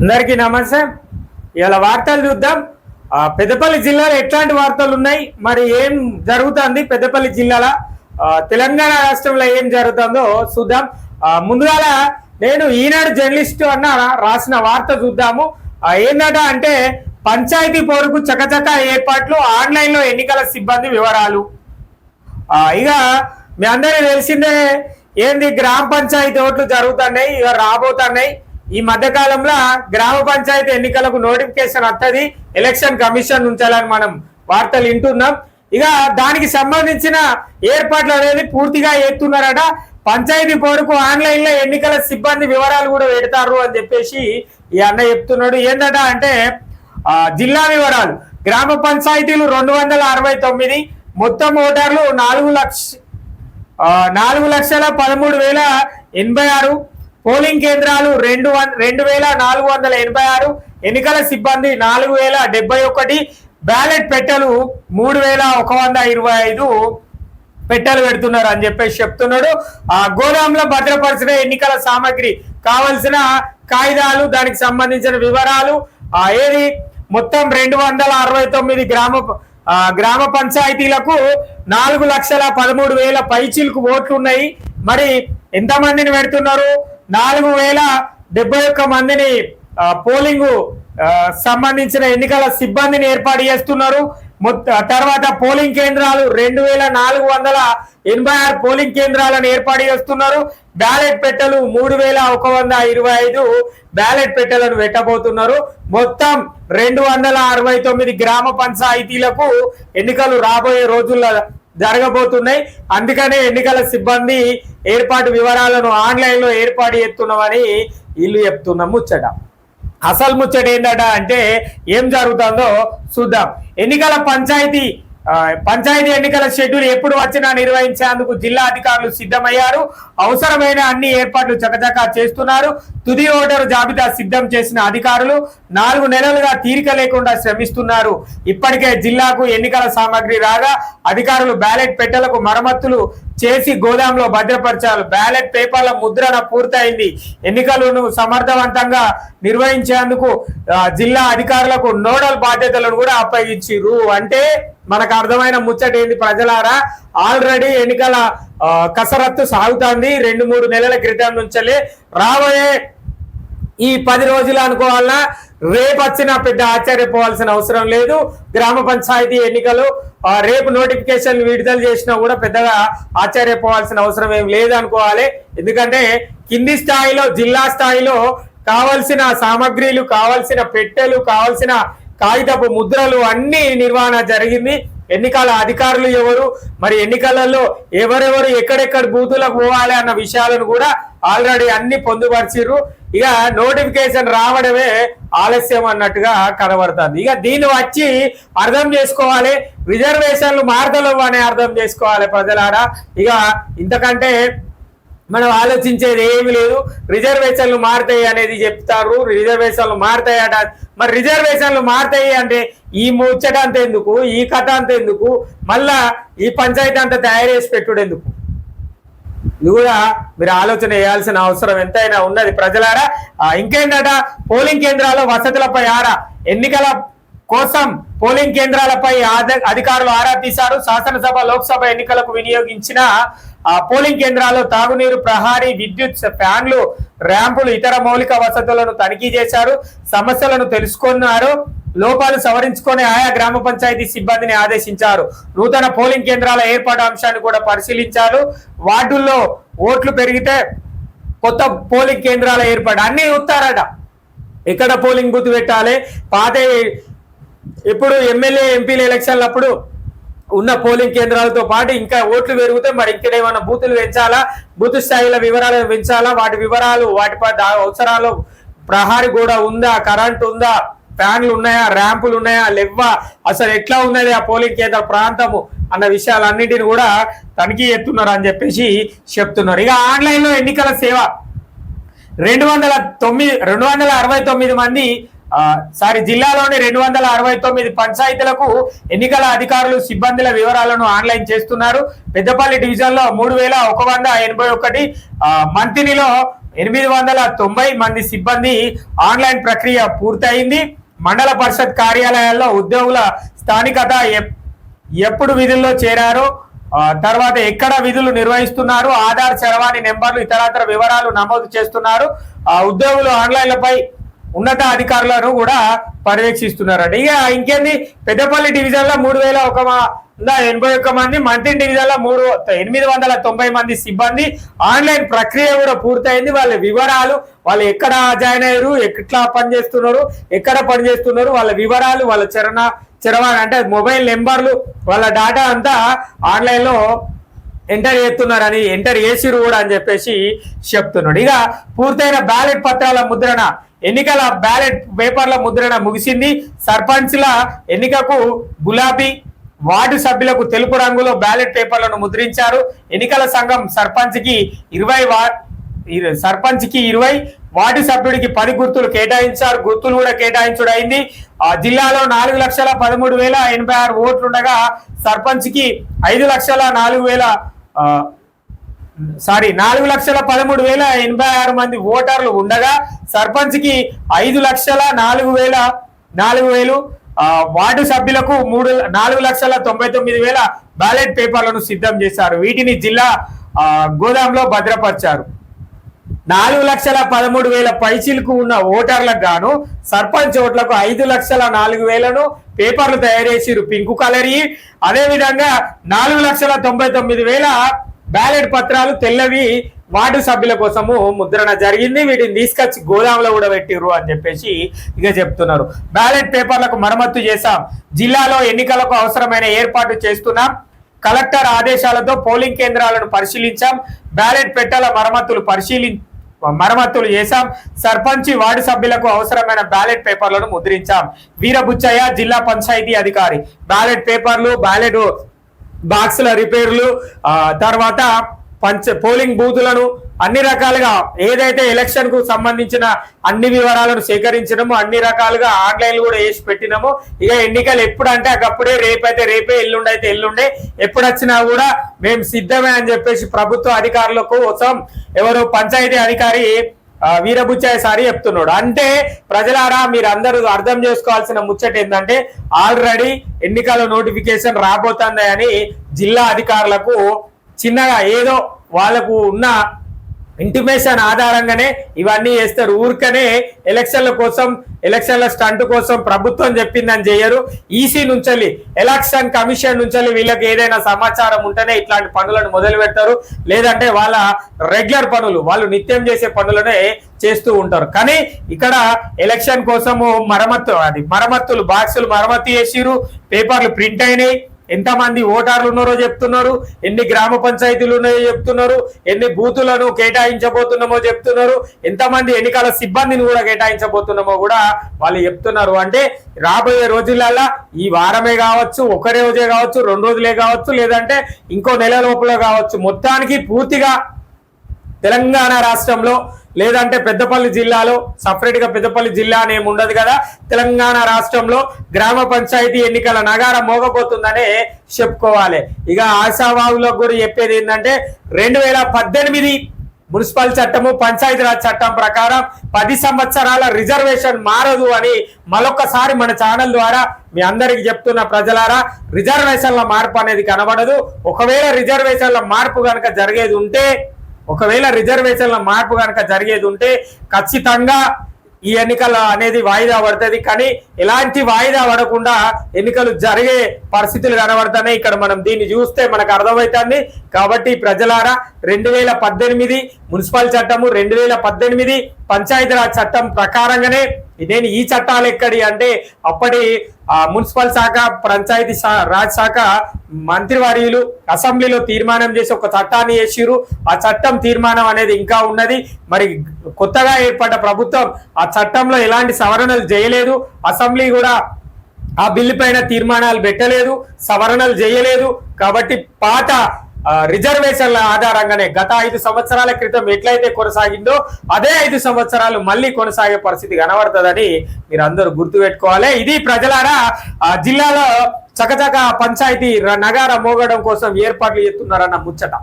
అందరికీ నమస్తే ఇలా వార్తలు చూద్దాం. పెద్దపల్లి జిల్లాలో ఎట్లాంటి వార్తలు ఉన్నాయి? మరి ఏం జరుగుతుంది పెద్దపల్లి జిల్లాలో? తెలంగాణ రాష్ట్రంలో ఏం జరుగుతుందో చూద్దాం. ముందుగాల నేను ఈనాడు జర్నలిస్ట్ అన్న రాసిన వార్త చూద్దాము. ఆ, ఏందట అంటే పంచాయతీ పోరుకు చకచక ఏర్పాట్లు ఆన్లైన్లో ఎన్నికల సిబ్బంది వివరాలు. ఇక మీ అందరికీ తెలిసిందే ఏంది గ్రామ పంచాయతీ ఓట్లు జరుగుతున్నాయి ఇక రాబోతున్నాయి. ఈ మధ్య కాలంలో గ్రామ పంచాయతీ ఎన్నికలకు నోటిఫికేషన్ వస్తుంది ఎలక్షన్ కమిషన్ ఉంచాలని మనం వార్తలు వింటున్నాం. ఇక దానికి సంబంధించిన ఏర్పాట్లు అనేది పూర్తిగా ఎత్తున్నారట. పంచాయతీ కొరకు ఆన్లైన్లో ఎన్నికల సిబ్బంది వివరాలు కూడా పెడతారు అని చెప్పేసి ఈ అన్న చెప్తున్నాడు. ఏందట అంటే జిల్లా వివరాలు. గ్రామ పంచాయతీలు రెండు వందల అరవై తొమ్మిది మొత్తం ఓటర్లు నాలుగు లక్ష నాలుగు లక్షల పదమూడు వేల ఎనభై ఆరు పోలింగ్ కేంద్రాలు రెండు రెండు వేల నాలుగు వందల ఎనభై ఆరు ఎన్నికల సిబ్బంది నాలుగు వేల డెబ్బై ఒకటి బ్యాలెట్ పెట్టెలు మూడు వేల ఒక వంద ఇరవై ఐదు పెట్టెలు పెడుతున్నారు అని చెప్పేసి చెప్తున్నాడు. ఆ గోదాంలో భద్రపరిచిన ఎన్నికల సామాగ్రి కావలసిన కాగితాలు దానికి సంబంధించిన వివరాలు ఆ ఏది? మొత్తం రెండు వందల అరవై తొమ్మిది గ్రామ గ్రామ పంచాయతీలకు నాలుగు లక్షల పదమూడు వేల పైచీలకు ఓట్లు ఉన్నాయి. మరి ఎంతమందిని పెడుతున్నారు? నాలుగు వేల డెబ్బై ఒక్క మందిని పోలింగ్ సంబంధించిన ఎన్నికల సిబ్బందిని ఏర్పాటు చేస్తున్నారు. తర్వాత పోలింగ్ కేంద్రాలు రెండు వేల నాలుగు వందల ఎనభై ఆరు పోలింగ్ కేంద్రాలను ఏర్పాటు చేస్తున్నారు. బ్యాలెట్ పెట్టెలు మూడు వేల ఒక వంద ఇరవై ఐదు బ్యాలెట్ పెట్టెలను పెట్టబోతున్నారు. మొత్తం రెండు వందల అరవై తొమ్మిది గ్రామ పంచాయతీలకు ఎన్నికలు రాబోయే రోజుల్లో జరగబోతున్నాయి. అందుకనే ఎన్నికల సిబ్బంది ఏర్పాటు వివరాలను ఆన్లైన్లో ఏర్పాటు చేస్తున్నామని వీళ్ళు చెప్తున్న ముచ్చట. అసలు ముచ్చట ఏంటట అంటే ఏం జరుగుతుందో చూద్దాం. ఎన్నికల పంచాయతీ పంచాయతీ ఎన్నికల షెడ్యూల్ ఎప్పుడు వచ్చినా నిర్వహించేందుకు జిల్లా అధికారులు సిద్ధమయ్యారు. అవసరమైన అన్ని ఏర్పాట్లు చకచకా చేస్తున్నారు. తుది ఓటరు జాబితా సిద్ధం చేసిన అధికారులు నాలుగు నెలలుగా తీరిక లేకుండా శ్రమిస్తున్నారు. ఇప్పటికే జిల్లాకు ఎన్నికల సామాగ్రి రాగా అధికారులు బ్యాలెట్ పెట్టెలకు మరమ్మతులు చేసి గోదాంలో భద్రపరచాలి. బ్యాలెట్ పేపర్ల ముద్రణ పూర్తయింది. ఎన్నికలను సమర్థవంతంగా నిర్వహించేందుకు జిల్లా అధికారులకు నోడల్ బాధ్యతలను కూడా అప్పగించారు అంటే మనకు అర్థమైన ముచ్చట ఏంది ప్రజలారా? ఆల్రెడీ ఎన్నికల కసరత్తు సాగుతోంది. రెండు మూడు నెలల క్రితం నుంచలే రాబోయే ఈ పది రోజులు అనుకోవాలన్నా రేపు పెద్ద ఆశ్చర్యపోవాల్సిన అవసరం లేదు. గ్రామ పంచాయతీ ఎన్నికలు రేపు నోటిఫికేషన్ విడుదల చేసినా కూడా పెద్దగా ఆశ్చర్యపోవాల్సిన అవసరం ఏం లేదనుకోవాలి. ఎందుకంటే కింది స్థాయిలో జిల్లా స్థాయిలో కావలసిన సామగ్రిలు కావలసిన పెట్టెలు కావలసిన కాగితపు ముద్రలు అన్ని నిర్వహణ జరిగింది. ఎన్నికల అధికారులు ఎవరు? మరి ఎన్నికలలో ఎవరెవరు ఎక్కడెక్కడ బూతులకు పోవాలి అన్న విషయాలను కూడా ఆల్రెడీ అన్ని పొందుపరిచిర్రు. ఇక నోటిఫికేషన్ రావడమే ఆలస్యం అన్నట్టుగా కనబడుతుంది. ఇక దీన్ని వచ్చి అర్థం చేసుకోవాలి. రిజర్వేషన్లు మార్తలు అని అర్థం చేసుకోవాలి ప్రజలారా. ఇక ఇంతకంటే మనం ఆలోచించేది ఏమి లేదు. రిజర్వేషన్లు మారుతాయి అనేది చెప్తారు. రిజర్వేషన్లు మారుతాయట. మరి రిజర్వేషన్లు మారుతాయి అంటే ఈ ముచ్చట అంత ఎందుకు ఈ కథ అంత ఎందుకు మళ్ళా ఈ పంచాయతీ అంతా తయారు చేసి పెట్టుడు ఎందుకు ఇది కూడా మీరు ఆలోచన చేయాల్సిన అవసరం ఎంతైనా ఉన్నది. ప్రజలారా ఇంకేంటట పోలింగ్ కేంద్రాల వసతులపై ఆరా ఎన్నికల కోసం పోలింగ్ కేంద్రాలపై అధికారులు ఆరా తీశారు. శాసనసభ లోక్సభ ఎన్నికలకు వినియోగించిన ఆ పోలింగ్ కేంద్రాల్లో తాగునీరు ప్రహారీ విద్యుత్ ఫ్యాన్లు ర్యాంపులు ఇతర మౌలిక వసతులను తనిఖీ చేశారు. సమస్యలను తెలుసుకున్నారు. లోపాలు సవరించుకొని ఆయా గ్రామ పంచాయతీ సిబ్బందిని ఆదేశించారు. నూతన పోలింగ్ కేంద్రాల ఏర్పాటు అంశాన్ని కూడా పరిశీలించారు. వార్డుల్లో ఓట్లు పెరిగితే కొత్త పోలింగ్ కేంద్రాల ఏర్పాటు. అన్ని చూస్తారట ఎక్కడ పోలింగ్ బూత్ పెట్టాలి? పాత ఇప్పుడు ఎమ్మెల్యే ఎంపీల ఎలక్షన్లప్పుడు ఉన్న పోలింగ్ కేంద్రాలతో పాటు ఇంకా ఓట్లు పెరిగితే మరి ఇక్కడ ఏమైనా బూతులు పెంచాలా? బూత్ స్థాయిల వివరాలు పెంచాలా? వాటి వివరాలు వాటి ప- అవసరాలు ప్రహారీ కూడా ఉందా? కరెంట్ ఉందా? ఫ్యాన్లు ఉన్నాయా? ర్యాంపులు ఉన్నాయా? లెవ్వా? అసలు ఎట్లా ఉన్నది ఆ పోలింగ్ కేంద్ర ప్రాంతము అన్న విషయాలన్నింటిని కూడా తనిఖీ చేస్తున్నారు అని చెప్పేసి చెప్తున్నారు. ఇక ఆన్లైన్లో ఎన్నికల సేవ. రెండు వందల తొమ్మిది రెండు వందల అరవై తొమ్మిది మంది సారీ జిల్లాలోని రెండు వందల అరవై తొమ్మిది పంచాయతీలకు ఎన్నికల అధికారులు సిబ్బందుల వివరాలను ఆన్లైన్ చేస్తున్నారు. పెద్దపల్లి డివిజన్లో మూడు వేల ఒక వంద ఎనభై ఒకటి మంతినిలో ఎనిమిది వందల తొంభై మంది సిబ్బంది ఆన్లైన్ ప్రక్రియ పూర్తయింది. మండల పరిషత్ కార్యాలయాల్లో ఉద్యోగుల స్థానికత ఎప్- ఎప్పుడు విధుల్లో చేరారో తర్వాత ఎక్కడ విధులు నిర్వహిస్తున్నారు ఆధార్ చరవాణి నెంబర్లు ఇతరత్ర వివరాలు నమోదు చేస్తున్నారు. ఆ ఉద్యోగులు ఆన్లైన్లపై ఉన్నత అధికారులను కూడా పర్యవేక్షిస్తున్నారండి. ఇక ఇంకేంది? పెద్దపల్లి డివిజన్లో మూడు వేల ఒక ఎనభై ఒక్క మంది మంత్రి డివిజన్లో మూడు ఎనిమిది వందల తొంభై మంది సిబ్బంది. ఆన్లైన్ ప్రక్రియ కూడా పూర్తయింది. వాళ్ళ వివరాలు వాళ్ళు ఎక్కడ జాయిన్ అయ్యారు ఎట్లా పనిచేస్తున్నారు ఎక్కడ పనిచేస్తున్నారు వాళ్ళ వివరాలు వాళ్ళ చరణ చరవాణి అంటే మొబైల్ నెంబర్లు వాళ్ళ డాటా అంతా ఆన్లైన్లో ఎంటర్ చేస్తున్నారని ఎంటర్ చేసిరు కూడా అని చెప్పేసి చెప్తున్నాడు. ఇక పూర్తయిన బ్యాలెట్ పత్రాల ముద్రణ ఎన్నికల బ్యాలెట్ పేపర్ల ముద్రణ ముగిసింది. సర్పంచ్ల ఎన్నికకు గులాబీ వార్డు సభ్యులకు తెలుపు రంగులో బ్యాలెట్ పేపర్లను ముద్రించారు. ఎన్నికల సంఘం సర్పంచ్కి ఇరవై సర్పంచ్కి ఇరవై వార్డు సభ్యుడికి పది గుర్తులు కేటాయించారు. గుర్తులు కూడా కేటాయించుడైంది. ఆ జిల్లాలో నాలుగు లక్షల పదమూడు వేల ఎనభై ఆరు ఓట్లుండగా సర్పంచ్కి ఐదు లక్షల నాలుగు వేల సారీ నాలుగు లక్షల పదమూడు వేల ఎనభై ఆరు మంది ఓటర్లు ఉండగా సర్పంచ్కి ఐదు లక్షల నాలుగు వేల నాలుగు వేలు వార్డు సభ్యులకు మూడు నాలుగు లక్షల తొంభై తొమ్మిది వేల బ్యాలెట్ పేపర్లను సిద్ధం చేశారు. వీటిని జిల్లా గోదాంలో భద్రపరిచారు. నాలుగు లక్షల పదమూడు వేల పైచీలకు ఉన్న ఓటర్లకు గాను సర్పంచ్ ఓట్లకు ఐదు లక్షల నాలుగు వేలను పేపర్లు తయారు చేసిరు పింకు కలర్. అదే విధంగా నాలుగు లక్షల తొంభై తొమ్మిది వేల బ్యాలెట్ పత్రాలు తెల్లవి వార్డు సభ్యుల కోసము ముద్రణ జరిగింది. వీటిని తీసుకొచ్చి గోదాంలో కూడా పెట్టిర్రు అని చెప్పేసి ఇక చెప్తున్నారు. బ్యాలెట్ పేపర్లకు మరమ్మత్తు చేశాం. జిల్లాలో ఎన్నికలకు అవసరమైన ఏర్పాటు చేస్తున్నాం. కలెక్టర్ ఆదేశాలతో పోలింగ్ కేంద్రాలను పరిశీలించాం. బ్యాలెట్ పెట్టెల మరమ్మతులు పరిశీలి మరమ్మతులు చేశాం. సర్పంచి వార్డు సభ్యులకు అవసరమైన బ్యాలెట్ పేపర్లను ముద్రించాం. వీరబుచ్చయ్య జిల్లా పంచాయతీ అధికారి. బ్యాలెట్ పేపర్లు బ్యాలెట్ బాక్సుల రిపేర్లు తర్వాత పంచ పోలింగ్ బూతులను అన్ని రకాలుగా ఏదైతే ఎలక్షన్కు సంబంధించిన అన్ని వివరాలను సేకరించడము అన్ని రకాలుగా ఆన్లైన్ కూడా వేసి పెట్టినాము ఇక ఎన్నికలు ఎప్పుడంటే అక్కడే అప్పుడే రేపైతే రేపే ఎల్లుండి అయితే ఎల్లుండే ఎప్పుడొచ్చినా కూడా మేము సిద్ధమే అని చెప్పేసి ప్రభుత్వ అధికారుల కోసం ఎవరు పంచాయతీ అధికారి ఆ, సారి చెప్తున్నాడు. అంటే ప్రజలారా మీరు అందరూ అర్థం చేసుకోవాల్సిన ముచ్చట ఏంటంటే ఆల్రెడీ ఎన్నికల నోటిఫికేషన్ రాబోతుందని జిల్లా అధికారులకు చిన్నగా ఏదో వాళ్ళకు ఉన్న ఇంటిమేషన్ ఆధారంగానే ఇవన్నీ చేస్తారు. ఊరికనే ఎలక్షన్ల కోసం ఎలక్షన్ల స్టంట్ కోసం ప్రభుత్వం చెప్పిందని చేయరు. ఈసీ నుంచి ఎలక్షన్ కమిషన్ నుంచి వీళ్ళకి ఏదైనా సమాచారం ఉంటేనే ఇట్లాంటి పనులను మొదలు పెడతారు. లేదంటే వాళ్ళ రెగ్యులర్ పనులు వాళ్ళు నిత్యం చేసే పనులనే చేస్తూ ఉంటారు. కానీ ఇక్కడ ఎలక్షన్ కోసము మరమ్మత్తు అది మరమ్మతులు బాక్సులు మరమ్మతు చేసిరు పేపర్లు ప్రింట్ అయినాయి. ఎంతమంది ఓటర్లు ఉన్నారో చెప్తున్నారు ఎన్ని గ్రామ పంచాయతీలు ఉన్నాయో చెప్తున్నారు ఎన్ని బూతులను కేటాయించబోతున్నామో చెప్తున్నారు ఎంతమంది ఎన్నికల సిబ్బందిని కూడా కేటాయించబోతున్నామో కూడా వాళ్ళు చెప్తున్నారు. అంటే రాబోయే రోజులలో ఈ వారమే కావచ్చు ఒక రోజే కావచ్చు రెండు రోజులే కావచ్చు లేదంటే ఇంకో నెల లోపల కావచ్చు మొత్తానికి పూర్తిగా తెలంగాణ రాష్ట్రంలో లేదంటే పెద్దపల్లి జిల్లాలో సపరేట్గా పెద్దపల్లి జిల్లా అనేమి ఉండదు కదా. తెలంగాణ రాష్ట్రంలో గ్రామ పంచాయతీ ఎన్నికల నగారం మోగబోతుందనే చెప్పుకోవాలి. ఇక ఆశావాహులకు కూడా చెప్పేది ఏంటంటే రెండు వేల పద్దెనిమిది మున్సిపల్ చట్టము పంచాయతీరాజ్ చట్టం ప్రకారం పది సంవత్సరాల రిజర్వేషన్ మారదు అని మరొకసారి మన ఛానల్ ద్వారా మీ అందరికి చెప్తున్న ప్రజలారా రిజర్వేషన్ల మార్పు అనేది కనబడదు. ఒకవేళ రిజర్వేషన్ల మార్పు కనుక జరిగేది ఉంటే ఒకవేళ రిజర్వేషన్ల మార్పు కనుక జరిగేది ఉంటే ఖచ్చితంగా ఈ ఎన్నికల అనేది వాయిదా పడుతుంది. కానీ ఎలాంటి వాయిదా పడకుండా ఎన్నికలు జరిగే పరిస్థితులు కనబడుతున్నాయి. ఇక్కడ మనం దీన్ని చూస్తే మనకు అర్థమవుతుంది. కాబట్టి ప్రజలారా రెండు వేల పద్దెనిమిది మున్సిపల్ చట్టము రెండు వేల పద్దెనిమిది పంచాయతీరాజ్ చట్టం ప్రకారంగానే నేను ఈ చట్టాలు ఎక్కడి అంటే అప్పటి ఆ, మున్సిపల్ శాఖ పంచాయతీ రాజ్ శాఖ మంత్రివర్యులు అసెంబ్లీలో తీర్మానం చేసి ఒక చట్టాన్ని చేసిరు ఆ చట్టం తీర్మానం అనేది ఇంకా ఉన్నది. మరి కొత్తగా ఏర్పడ్డ ప్రభుత్వం ఆ చట్టంలో ఎలాంటి సవరణలు చేయలేదు. అసెంబ్లీ కూడా ఆ బిల్లు పైన తీర్మానాలు పెట్టలేదు సవరణలు చేయలేదు. కాబట్టి పాత రిజర్వేషన్ల ఆధారంగానే గత ఐదు సంవత్సరాల క్రితం ఎట్లయితే కొనసాగిందో అదే ఐదు సంవత్సరాలు మళ్ళీ కొనసాగే పరిస్థితి కనబడుతుందని మీరు అందరూ గుర్తుపెట్టుకోవాలి. ఇది ప్రజలారా జిల్లాలో చకచక పంచాయతీ నగార మోగడం కోసం ఏర్పాట్లు చేస్తున్నారన్న ముచ్చట.